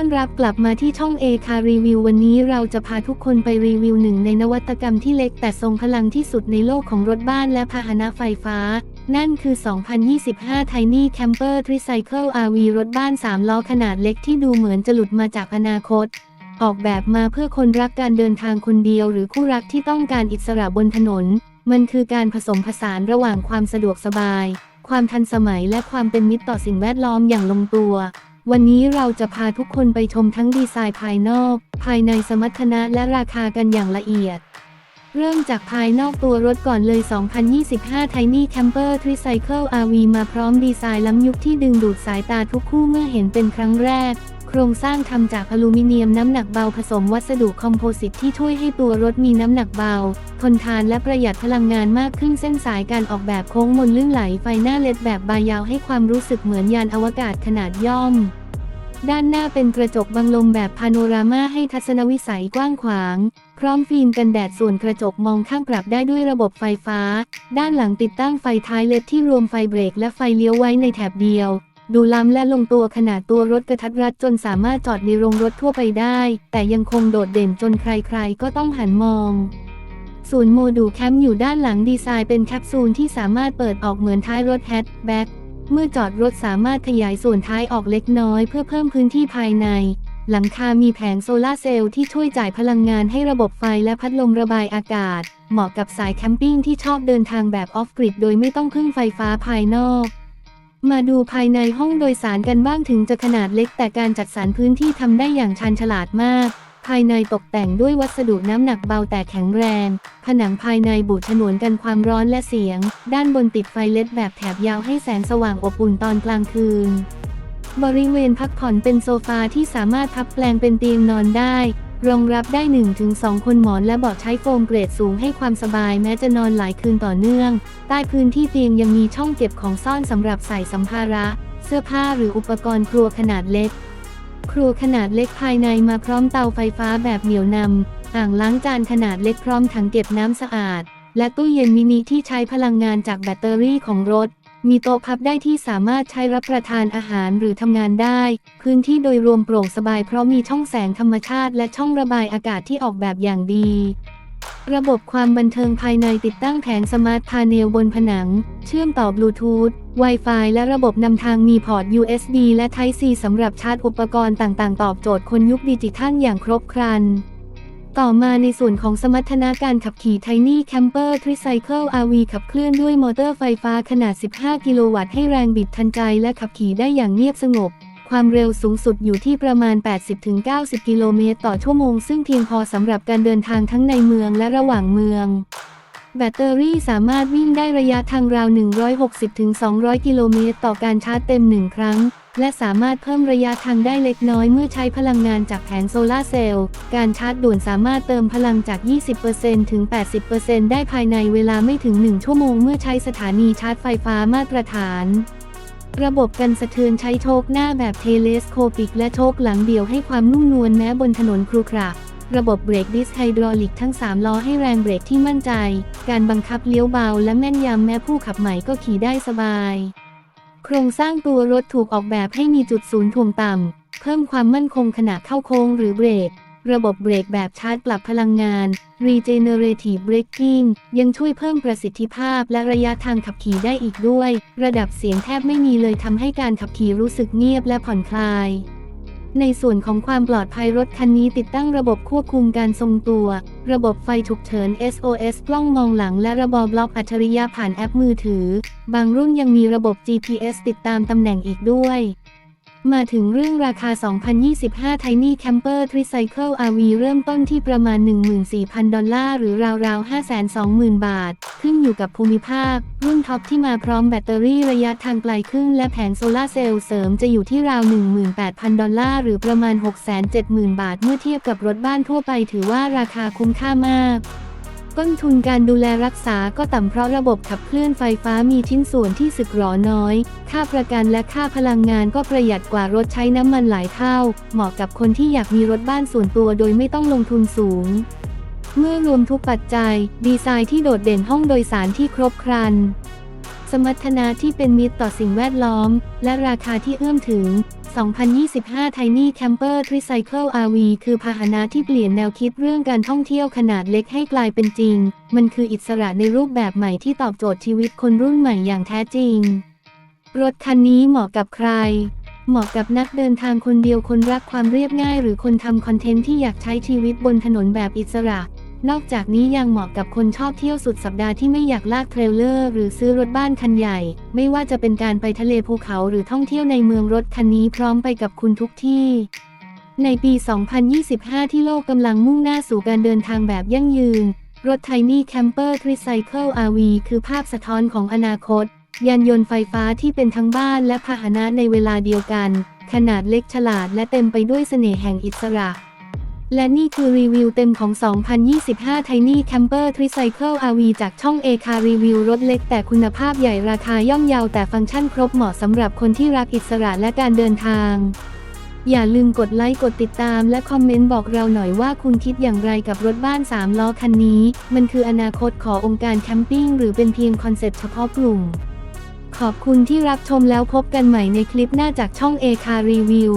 อนรับกลับมาที่ช่องเอคารีวิววันนี้เราจะพาทุกคนไปรีวิวหนึ่งในนวัตกรรมที่เล็กแต่ทรงพลังที่สุดในโลกของรถบ้านและพาหนะไฟฟ้า นั่นคือ 2025 Tiny Camper Tricycle RV รถบ้าน 3 ล้อขนาดเล็กที่ดูเหมือนจะหลุดมาจากอนาคต ออกแบบมาเพื่อคนรักการเดินทางคนเดียวหรือคู่รักที่ต้องการอิสระบนถนน มันคือการผสมผสานระหว่างความสะดวกสบาย ความทันสมัยและความเป็นมิตรต่อสิ่งแวดล้อมอย่างลงตัว วันนี้เราจะพาทุกคนไปชมทั้งดีไซน์ภายนอก ภายในสมรรถนะและราคากันอย่างละเอียด เริ่มจากภายนอกตัวรถก่อนเลย 2025 Tiny Camper Tricycle RV มาพร้อมดีไซน์ล้ำยุคที่ดึงดูดสายตาทุกคู่เมื่อเห็นเป็นครั้งแรก โครงสร้างทำจากอลูมิเนียมน้ำหนักเบาผสมวัสดุคอมโพสิตที่ช่วยให้ตัวรถมีน้ำหนักเบา ทนทานและประหยัดพลังงานมากขึ้นเส้นสายการออกแบบโค้งมนลื่นไหลไฟหน้าเลดแบบบายยาวให้ความรู้สึกเหมือนยานอวกาศขนาดย่อม ด้านหน้าเป็นกระจกบังลมแบบพาโนรามาให้ทัศนวิสัยกว้างขวาง พร้อมฟิล์มกันแดดส่วนกระจกมองข้างปรับได้ด้วยระบบไฟฟ้า ด้านหลังติดตั้งไฟท้ายเลดที่รวมไฟเบรกและไฟเลี้ยวไว้ในแถบเดียว ดูล้ำและลงตัวขนาดตัวรถกระทัดรัดจนสามารถจอดในโรงรถทั่วไปได้ แต่ยังคงโดดเด่นจนใครๆ ก็ต้องหันมองศูนย์โมดูลแคมป์อยู่ด้านหลังดีไซน์เป็นแคปซูลที่สามารถเปิดออกเหมือนท้ายรถแฮชแบ็ก เมื่อจอดรถสามารถขยายส่วนท้ายออกเล็กน้อยเพื่อเพิ่มพื้นที่ภายใน หลังคามีแผงโซลาร์เซลล์ที่ช่วยจ่ายพลังงานให้ระบบไฟและพัดลมระบายอากาศ เหมาะกับสายแคมปิ้งที่ชอบเดินทางแบบออฟกริดโดยไม่ต้องพึ่งไฟฟ้าภายนอกมาดูภายในห้องโดยสารกันบ้างถึงจะขนาดเล็กแต่การจัดสรรพื้นที่ทำได้อย่างชาญฉลาดมาก ภายในตกแต่งด้วยวัสดุน้ำหนักเบาแต่แข็งแรง ผนังภายในบูดฉนวนกันความร้อนและเสียง ด้านบนติดไฟเลดแบบแถบยาวให้แสงสว่างอบอุ่นตอนกลางคืน บริเวณพักผ่อนเป็นโซฟาที่สามารถพับแปลงเป็นเตียงนอนได้ รองรับได้ 1-2 คนหมอนและเบาะใช้โฟมเกรดสูงให้ความสบายแม้จะนอนหลายคืนต่อเนื่อง ใต้พื้นที่เตียงยังมีช่องเก็บของซ่อนสำหรับใส่สัมภาระ เสื้อผ้าหรืออุปกรณ์ครัวขนาดเล็ก ครัวขนาดเล็กภายในมาพร้อมเตาไฟฟ้าแบบเหนียวนำ อ่างล้างจานขนาดเล็กพร้อมถังเก็บน้ำสะอาด และตู้เย็นมินิที่ใช้พลังงานจากแบตเตอรี่ของรถ มีโต๊ะพับได้ที่สามารถใช้รับประทานอาหารหรือทำงานได้ พื้นที่โดยรวมโปร่งสบายเพราะมีช่องแสงธรรมชาติและช่องระบายอากาศที่ออกแบบอย่างดี ระบบความบันเทิงภายในติดตั้งแผงสมาร์ทพาเนลบนผนัง เชื่อมต่อบลูทูธ Wi-Fi และระบบนำทางมีพอร์ต USB และ Type C สำหรับชาร์จอุปกรณ์ต่างๆ ตอบโจทย์คนยุคดิจิทัลอย่างครบครัน ต่อมาในส่วนของสมรรถนะการขับขี่ Tiny Camper Tricycle RV ขับเคลื่อนด้วยมอเตอร์ไฟฟ้าขนาด 15 กิโลวัตต์ให้แรงบิดทันใจและขับขี่ได้อย่างเงียบสงบ ความเร็วสูงสุดอยู่ที่ประมาณ 80-90 กิโลเมตรต่อชั่วโมง ซึ่งเพียงพอสำหรับการเดินทางทั้งในเมืองและระหว่างเมือง แบตเตอรี่สามารถวิ่งได้ระยะทางราว 160-200 กิโลเมตรต่อการชาร์จเต็มหนึ่งครั้ง และสามารถเพิ่มระยะทางได้เล็กน้อยเมื่อใช้พลังงานจากแผงโซลาร์เซลล์ การชาร์จด่วนสามารถเติมพลังจาก 20%ถึง 80%ได้ภายในเวลาไม่ถึง 1 ชั่วโมงเมื่อใช้สถานีชาร์จไฟฟ้ามาตรฐาน ระบบกันสะเทือนใช้โชคหน้าแบบเทเลสโคปิกและโชคหลังเดี่ยวให้ความนุ่มนวลแม้บนถนนครุขระระบบเบรกดิสไฮดรอลิกทั้ง 3 ล้อให้แรงเบรกที่มั่นใจ การบังคับเลี้ยวเบาและแม่นยำแม้ผู้ขับใหม่ก็ขี่ได้สบาย โครงสร้างตัวรถถูกออกแบบให้มีจุดศูนย์ถ่วงต่ำ เพิ่มความมั่นคงขณะเข้าโค้งหรือเบรก ระบบเบรกแบบชาร์จปรับพลังงาน Regenerative Braking ยังช่วยเพิ่มประสิทธิภาพและระยะทางขับขี่ได้อีกด้วย ระดับเสียงแทบไม่มีเลยทำให้การขับขี่รู้สึกเงียบและผ่อนคลาย ในส่วนของความปลอดภัยรถคันนี้ติดตั้งระบบควบคุมการทรงตัว ระบบไฟฉุกเฉิน SOS กล้องมองหลัง และระบบบล็อกอัจฉริยะผ่านแอปมือถือ บางรุ่นยังมีระบบ GPS ติดตามตำแหน่งอีกด้วย มาถึงเรื่องราคา 2025 Tiny Camper Tricycle RV เริ่มต้นที่ประมาณ 14,000 ดอลลาร์ หรือราวๆ 520,000 บาท ขึ้นอยู่กับภูมิภาค รุ่นท็อปที่มาพร้อมแบตเตอรี่ระยะทางไกลครึ่งและแผงโซลาเซลล์เสริมจะอยู่ที่ราว 18,000 ดอลลาร์ หรือประมาณ 670,000 บาท เมื่อเทียบกับรถบ้านทั่วไปถือว่าราคาคุ้มค่ามาก ต้นทุนการดูแลรักษาก็ต่ำเพราะระบบขับเคลื่อนไฟฟ้ามีชิ้นส่วนที่สึกหรอน้อย ค่าประกันและค่าพลังงานก็ประหยัดกว่ารถใช้น้ำมันหลายเท่า เหมาะกับคนที่อยากมีรถบ้านส่วนตัวโดยไม่ต้องลงทุนสูง เมื่อรวมทุกปัจจัย ดีไซน์ที่โดดเด่นห้องโดยสารที่ครบครัน สมรรถนะที่เป็นมิตรต่อสิ่งแวดล้อม และราคาที่เอื้อมถึง 2025 Tiny Camper Tricycle RV คือพาหนะที่เปลี่ยนแนวคิดเรื่องการท่องเที่ยวขนาดเล็กให้กลายเป็นจริง มันคืออิสระในรูปแบบใหม่ที่ตอบโจทย์ชีวิตคนรุ่นใหม่อย่างแท้จริง รถคันนี้เหมาะกับใคร เหมาะกับนักเดินทางคนเดียวคนรักความเรียบง่าย หรือคนทำคอนเทนต์ที่อยากใช้ชีวิตบนถนนแบบอิสระ นอกจากนี้ยังเหมาะกับคนชอบเที่ยวสุดสัปดาห์ที่ไม่อยากลากเทรลเลอร์หรือซื้อรถบ้านคันใหญ่ ไม่ว่าจะเป็นการไปทะเลภูเขาหรือท่องเที่ยวในเมืองรถคันนี้พร้อมไปกับคุณทุกที่ ในปี 2025 ที่โลกกำลังมุ่งหน้าสู่การเดินทางแบบยั่งยืน รถ Tiny Camper Tricycle RV คือภาพสะท้อนของอนาคต ยานยนต์ไฟฟ้าที่เป็นทั้งบ้านและพาหนะในเวลาเดียวกัน ขนาดเล็กฉลาดและเต็มไปด้วยเสน่ห์แห่งอิสระ และนี่คือรีวิวเต็มของ 2025 Tiny Camper Tricycle RV จากช่อง a c a Review รถเล็กแต่คุณภาพใหญ่ราคาย่อมเยาวแต่ฟังก์ชันครบเหมาะสำหรับคนที่รักอิสระและการเดินทาง อย่าลืมกดไลค์กดติดตามและคอมเมนต์บอกเราหน่อยว่าคุณคิดอย่างไรกับรถบ้าน 3 ล้อคันนี้ มันคืออนาคตขององค์การแคมปิ้งหรือเป็นเพียงคอนเซ็ปต์เฉพาะกลุ่ม ขอบคุณที่รับชมแล้วพบกันใหม่ในคลิปหน้าจากช่อง a c a Review